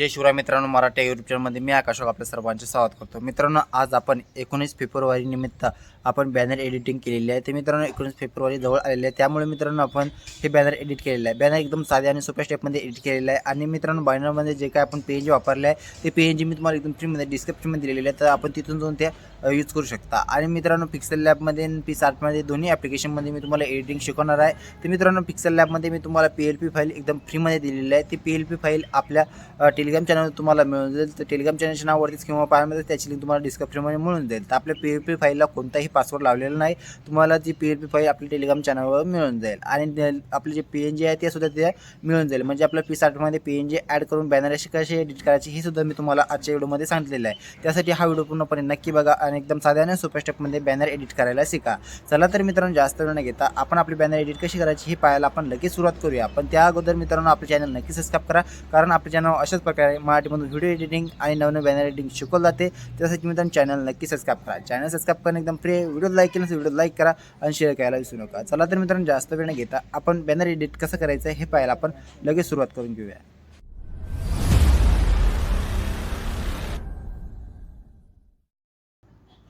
जय शिवराय मित्रांनो मराठी युट्यूब चॅनलमध्ये मी आकाश आपल्या सर्वांचे स्वागत करतो. मित्रांनो आज आपण एकोणीस फेब्रुवारी निमित्त आपण बॅनर एडिटिंग केलेली आहे. ते मित्रांनो एकोणीस फेब्रुवारी जवळ आलेले आहे. त्यामुळे मित्रांनो आपण हे बॅनर एडिट केलेलं आहे. बॅनर एकदम साधे आणि सोप्या स्टेपमध्ये एडिट केलेलं आहे. आणि मित्रांनो बॅनरमध्ये जे काय आपण पी वापरले आहे ते पी मी तुम्हाला एकदम फ्रीमध्ये डिस्क्रिप्शनमध्ये दिलेले आहे. तर आपण तिथून जाऊन ते यूज करू शकता. आणि मित्रांनो पिक्सल लॅबमध्ये आणि पी आर्टमध्ये दोन्ही ॲप्लिकेशनमध्ये मी तुम्हाला एडिटिंग शिकवणार आहे. तर मित्रांनो पिक्सल लॅबमध्ये मी तुम्हाला पी एल पी फाईल एकदम फ्रीमध्ये दिलेली आहे. ती पी एल पी फाईल आपल्या टेलिग्राम चॅनल तुम्हाला मिळून जाईल. तर टेलिग्राम चॅनलच्या नावावरतीच किंवा पायामध्ये त्याची लिंक तुम्हाला डिस्क्रिप्शनमध्ये मिळून जाईल. तर आपल्या पी एफ पी फाईलला कोणताही पासवर्ड लावलेला नाही. तुम्हाला ती पी एल पी फाईल आपल्या टेलिग्राम चॅनलवर मिळून जाईल. आणि आपली आपले जे पी एन जी आहे ते सुद्धा ते मिळून जाईल. म्हणजे आपल्या पी साठमध्ये पी एन जी ॲड करून बॅनर अशी कशी एडिट करायची हे सुद्धा मी तुम्हाला आजच्या व्हिडिओमध्ये सांगितलेलं आहे. त्यासाठी हा व्हिडिओ पूर्णपणे नक्की बघा आणि एकदम साध्या आणि सोप्या स्टेपमध्ये बॅनर एडिट करायला शिका. चला तर मित्रांनो जास्त वेळ न घेता आपण आपली बॅनर एडिट कशी करायची हे पाहायला आपण लगेच सुरुवात करूया. पण त्या अगोदर मित्रांनो आपलं चॅनल नक्की सबस्क्राईब करा. कारण आपल्या चॅनल अशाच प्रकारे मराठीमधून व्हिडिओ एडिटिंग आणि नवनवीन बॅनर एडिटिंग शिकवलं जाते. त्यासाठी मित्रांनो चॅनल नक्की सबस्क्राईब करा. चॅनल सबस्क्राईब करणं एकदम फ्री व्हिडिओ लाईक केला व्हिडिओ लाईक करा आणि शेअर करायला विसरू नका. चला तर मित्रांनो जास्त वेळ न घेता आपण बॅनर एडिट कसं करायचं हे पाहायला आपण लगेच सुरुवात करून घेऊया.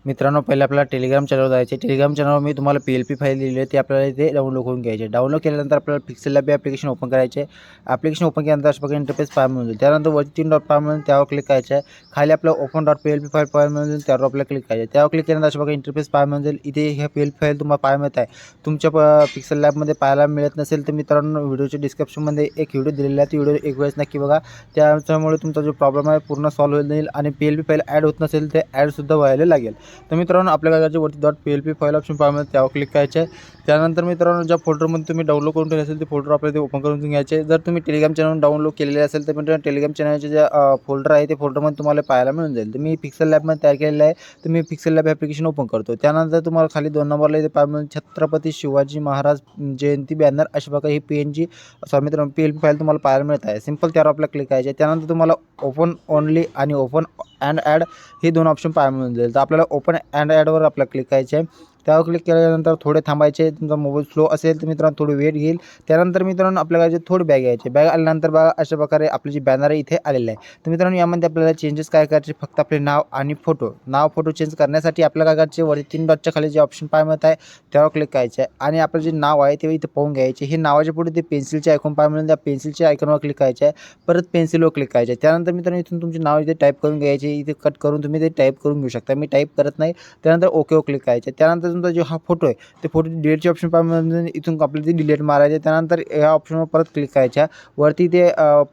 मित्रांनो पहिले आपल्याला टेलिग्राम चॅनलवर जायचे टेलिग्राम चॅनलवर मी तुम्हाला पी एल पी फाईल दिली आहे ती आपल्याला इथे डाउनलोड करून घ्यायचे डाउनलोड केल्यानंतर आपल्याला पिक्सेल लॅब ॲप्लिकेशन ओपन करायचे ॲप्लिकेशन ओपन केल्यानंतर अशा प्रकारे इंटरफेस फाय मिळून जाईल. त्यानंतर वरती तीन डॉट फाईल मिळून त्यावर क्लिक करायचं आहे. खाली आपलं open dot P L P file file मिळून जाईल त्यावर आपल्याला क्लिक करायचं त्यावर क्लिक केल्यानंतर अशा प्रकारे इंटरफेस फाईल मिळून जाईल. इथे ह्या पी एल पी फाईल तुम्हाला पाहायला मिळत आहे. तुमच्या पिक्सेल लॅबमध्ये पाहायला मिळत नसेल तर मित्रांनो व्हिडिओच्या डिस्क्रिप्शनमध्ये एक व्हिडिओ दिलेला आहे. ती व्हिडिओ एक वेळेस नक्की बघा. त्याच्यामुळे तुमचा जो प्रॉब्लेम आहे पूर्ण सॉल्व्ह होईल जाईल आणि P L P file add होत नसेल ते ॲडसुद्धा व्हायला लागेल. तर मित्रांनो आपल्या कागदाच्या वरती dot P L P file option पाहायला त्यावर क्लिक करायचे आहे त्यानंतर मित्रांनो ज्या फोल्डरमध्ये तुम्ही डाउनलोड करून ठेवले असेल ते फोल्डर आपल्याला ते ओपन करून घ्यायचे. जर तुम्ही टेलिग्राम चॅनल डाउनलोड केलेले असेल तर मित्रांनो टेलिग्राम चॅनलचे जे फोल्डर आहे ते फोल्डरमध्ये तुम्हाला पाहायला मिळून जाईल. तर मी पिक्सल लॅबमध्ये तयार केलेलं आहे. तर मी पिक्सल लॅब ॲप्लिकेशन ओपन करतो. त्यानंतर तुम्हाला खाली दोन नंबरला इथे पाहायला छत्रपती शिवाजी महाराज जयंती बॅनर अशा प्रकारे ही पी एन जी सॉरी मित्रांनो पी एल पी फाईल तुम्हाला पाहायला मिळत आहे. सिंपल त्यावर आपल्याला क्लिक करायचे त्यानंतर तुम्हाला ओपन ओनली आणि ओपन अँड ॲड हे दोन ऑप्शन पाहायला मिळून जाईल तर आपल्याला ओपन अँड ॲडवर आपल्याला क्लिक करायचे आहे त्यावर क्लिक केल्यानंतर थोडे थांबायचे तुमचा मोबाईल स्लो असेल तर मित्रांनो थोडी वेट घेईल त्यानंतर मित्रांनो आपल्याला जे थोडी बॅग घ्यायची बॅग आल्यानंतर बघा अशा प्रकारे आपली जी बॅनर इथे आलेलं आहे. तर मित्रांनो यामध्ये आपल्याला चेंजेस काय करायचे फक्त आपले नाव आणि फोटो नाव फोटो चेंज करण्यासाठी आपल्या काय करायचे वरती तीन डॉटच्या खाली जे ऑप्शन पाय मिळत आहे त्यावर क्लिक करायचे. आहे आणि आपलं जे नाव आहे ते इथे पाहून घ्यायचे. हे नावाच्या पुढे ते पेन्सिलचे आयकॉन पाय मिळून त्या पेन्सिलच्या आयकॉनवर क्लिक करायचे. आहे परत पेन्सिलवर क्लिक करायचे. आहे त्यानंतर मित्रांनो इथून तुमचे नाव इथे टाईप करून घ्यायचे. इथे कट करून तुम्ही ते टाईप करून घेऊ शकता. मी टाईप करत नाही. त्यानंतर ओकेवर क्लिक करायचे. त्यानंतर तुमचा जो हा फोटो आहे ते फोटो डिलीटचे ऑप्शन पाहिजे इथून आपल्याला ते डिलीट मारायचे त्यानंतर ह्या ऑप्शनवर परत क्लिक करायच्या वरती ते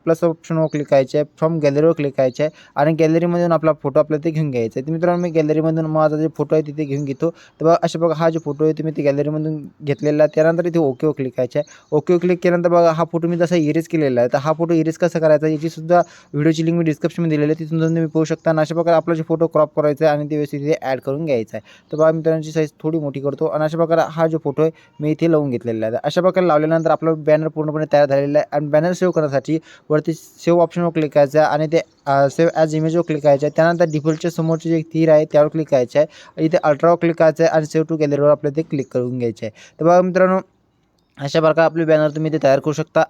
प्लस ऑप्शनवर क्लिक करायचे आहे फ्रॉम गॅलरीवर क्लिक करायचे आहे आणि गॅलरीमधून आपला फोटो आपल्याला ते घेऊन घ्यायचा आहे. तर मित्रांनो मी गॅलरीमधून माझा जे फोटो आहे तिथे घेऊन घेतो. तर बघा अशा बघा हा जो फोटो आहे तुम्ही ते गॅलरीमधून घेतलेला आहे. त्यानंतर इथे ओकेवर क्लिक करायचे आहे ओकेवर क्लिक केल्यानंतर बघा हा फोटो मी जसा इरेज केलेला आहे तर हा फोटो इरेज कसा करायचा याची सुद्धा व्हिडिओची लिंक मी डिस्क्रिप्शनमध्ये दिलेली आहे. तिथून तुम्ही पाहू शकता. आणि अशा प्रकारे आपला जो फोटो क्रॉप करायचा आहे आणि ते व्यवस्थित ॲड करून घ्यायचा आहे. तर बघा मित्रांची साईज थोडी मोठी करतो. आणि अशा प्रकारे हा जो फोटो आहे मी इथे लावून घेतलेला आहे. अशा प्रकारे लावल्यानंतर आपला बॅनर पूर्णपणे तयार झालेला आहे. आणि बॅनर सेव्ह करण्यासाठी वरती सेव्ह ऑप्शनवर क्लिक करायचं आहे. आणि ते सेव्ह ॲज इमेजवर क्लिक करायचं आहे. त्यानंतर डिफॉल्टच्या समोरचे जे थीर आहे त्यावर क्लिक करायचं आहे. इथे अल्ट्रावर क्लिक करायचं आहे. आणि सेव्ह टू गॅलरीवर आपल्याला ते क्लिक करून घ्यायचं आहे. तर बघा मित्रांनो अशा प्रकारे आपले बॅनर तुम्ही ते तयार करू शकता.